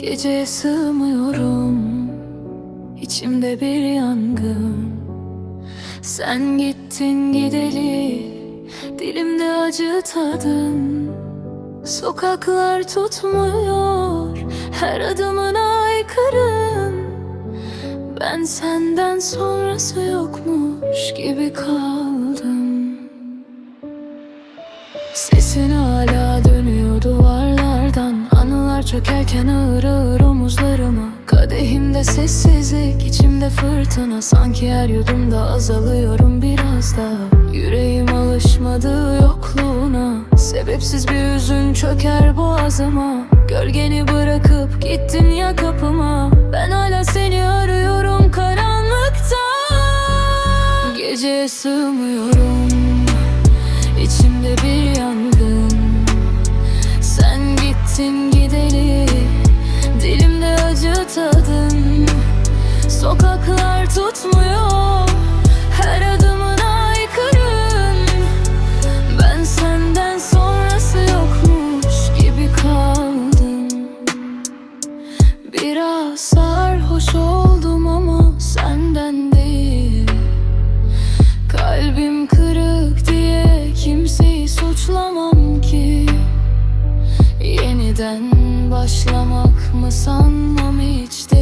Geceye sığmıyorum. İçimde bir yangın. Sen gittin gideli Dilimde acı tadın Sokaklar tutmuyor Her adımına aykırın. Ben senden sonrası yokmuş gibi kaldım çökerken ağır ağır omuzlarıma Kadehimde sessizlik içimde fırtına. Sanki her yudumda azalıyorum biraz daha. Yüreğim alışmadı yokluğuna. Sebepsiz bir hüzün çöker boğazıma. Gölgeni bırakıp gittin ya kapıma. Ben hala seni arıyorum karanlıkta. Geceye sığmıyorum. İçimde bir Sen gittin gideli Dilimde acı tadın. Sokaklar tutmuyor Yeniden başlamak mı sanmam hiç değil